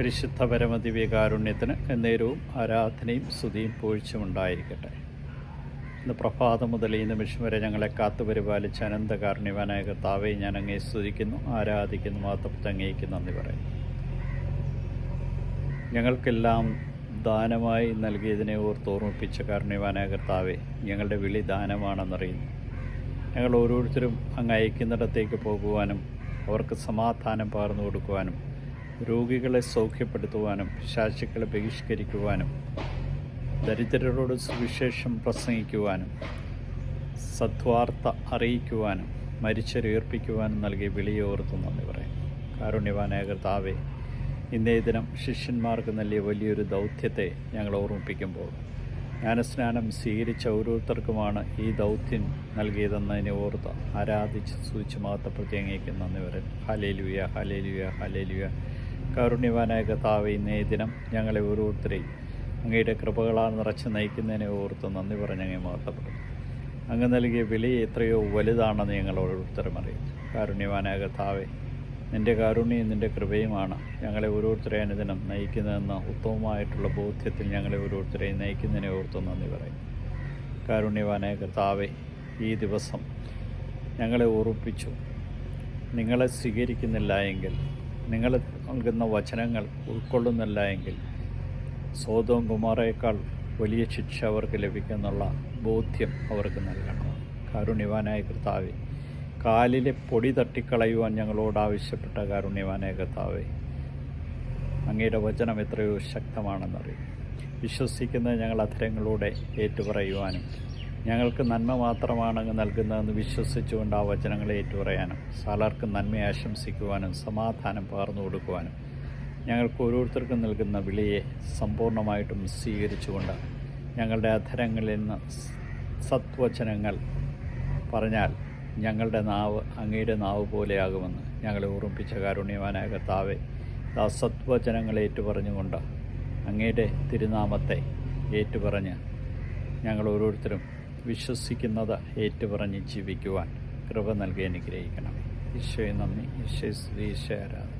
പരിശുദ്ധ പരമദിവ്യകാരുണ്യത്തിന് എന്നേരവും ആരാധനയും സ്തുതിയും പൂഴ്ചയും ഉണ്ടായിരിക്കട്ടെ. ഇന്ന് പ്രഭാതം മുതൽ ഈ നിമിഷം വരെ ഞങ്ങളെ കാത്തുപരിപാലിച്ച അനന്തകാരുണ്യവാനായ കർത്താവെ ഞാൻ അങ്ങേ സ്തുതിക്കുന്നു ആരാധിക്കുന്നു മാത്രം അങ്ങേക്ക് നന്ദി പറയും ഞങ്ങൾക്കെല്ലാം ദാനമായി നൽകിയതിനെ ഓർത്ത് ഓർമ്മിപ്പിച്ച കാരുണ്യവാനായ കർത്താവെ ഞങ്ങളുടെ വിളി ദാനമാണെന്നറിയുന്നു. ഞങ്ങൾ ഓരോരുത്തരും അങ്ങ് അയക്കുന്നിടത്തേക്ക് പോകുവാനും അവർക്ക് സമാധാനം പകർന്നു കൊടുക്കുവാനും രോഗികളെ സൗഖ്യപ്പെടുത്തുവാനും ശാശുക്കളെ ബഹിഷ്കരിക്കുവാനും ദരിദ്രരോട് സുവിശേഷം പ്രസംഗിക്കുവാനും സദ്വാർത്ത അറിയിക്കുവാനും മരിച്ചരുയർപ്പിക്കുവാനും നൽകിയ വിളിയോർത്ത് നന്ദി പറയും കാരുണ്യവാനായ കർത്താവെ ഇന്നേ ദിനം ശിഷ്യന്മാർക്ക് നൽകിയ വലിയൊരു ദൗത്യത്തെ ഞങ്ങൾ ഓർമ്മിപ്പിക്കുമ്പോൾ ജ്ഞാനസ്നാനം സ്വീകരിച്ച ഓരോരുത്തർക്കുമാണ് ഈ ദൗത്യം നൽകിയതെന്നതിനെ ഓർത്ത് ആരാധിച്ച് സൂചിച്ച് മാത്രപ്പെടുത്തി അങ്ങേക്ക് നന്ദി വരും ഹലേലുയ ഹലേലുയ ഹലേലുയ കാരുണ്യവാനായ കഥാവ് ഇന്നേ ദിനം ഞങ്ങളെ ഓരോരുത്തരെയും അങ്ങയുടെ കൃപകളാൽ നിറച്ച് നയിക്കുന്നതിനെ ഓർത്ത് നന്ദി പറഞ്ഞ് അങ്ങേ മഹത്വപ്പെടും അങ്ങ് നൽകിയ വില എത്രയോ വലുതാണെന്ന് ഞങ്ങൾ ഓരോരുത്തരും അറിയും കാരുണ്യവാനായ കഥാവെ നിന്റെ കാരുണ്യം നിന്റെ കൃപയുമാണ് ഞങ്ങളെ ഓരോരുത്തരെ അനുദിനം നയിക്കുന്നതെന്ന ഉത്തമമായിട്ടുള്ള ബോധ്യത്തിൽ ഞങ്ങളെ ഓരോരുത്തരെയും നയിക്കുന്നതിനെ ഓർത്ത് നന്ദി പറയും കാരുണ്യവാനായ കർത്താവെ ഈ ദിവസം ഞങ്ങളെ ഓർപ്പിച്ചു. നിങ്ങളെ സ്വീകരിക്കുന്നില്ല എങ്കിൽ നിങ്ങൾ നൽകുന്ന വചനങ്ങൾ ഉൾക്കൊള്ളുന്നില്ല എങ്കിൽ സ്വതവും കുമാറേക്കാൾ വലിയ ശിക്ഷ അവർക്ക് ലഭിക്കുന്നുള്ള ബോധ്യം അവർക്ക് നൽകണം. കാരുണ്യവാനായ കർത്താവെ കാലിലെ പൊടി തട്ടിക്കളയുവാൻ ഞങ്ങളോട് ആവശ്യപ്പെട്ട കാരുണ്യവാനായ കർത്താവെ അങ്ങയുടെ വചനം എത്രയോ ശക്തമാണെന്നറിയും. വിശ്വസിക്കുന്ന ഞങ്ങൾ അധരങ്ങളോടെ ഏറ്റുപറയുവാനും ഞങ്ങൾക്ക് നന്മ മാത്രമാണ് നൽകുന്നതെന്ന് വിശ്വസിച്ചുകൊണ്ട് ആ വചനങ്ങളെ ഏറ്റുപറയാനും സാലാർക്ക് നന്മ ആശംസിക്കുവാനും സമാധാനം പകർന്നു കൊടുക്കുവാനും ഞങ്ങൾക്ക് ഓരോരുത്തർക്കും നൽകുന്ന വിളിയെ സമ്പൂർണമായിട്ടും സ്വീകരിച്ചുകൊണ്ട് ഞങ്ങളുടെ അധരങ്ങളിൽ നിന്ന് സത്വചനങ്ങൾ പറഞ്ഞാൽ ഞങ്ങളുടെ നാവ് അങ്ങയുടെ നാവ് പോലെയാകുമെന്ന് ഞങ്ങളെ ഓർമ്മിപ്പിച്ച കാരുണ്യവാനായ കർത്താവെ ആ സത്വചനങ്ങളെ ഏറ്റുപറഞ്ഞുകൊണ്ട് അങ്ങയുടെ തിരുനാമത്തെ ഏറ്റുപറഞ്ഞ് ഞങ്ങൾ ഓരോരുത്തരും വിശ്വസിക്കുന്നത് ഏറ്റുപറഞ്ഞ് ജീവിക്കുവാൻ കൃപ നൽകി അനുഗ്രഹിക്കണം ഈശോയെ നന്ദി. ഈശോ ആരാധന.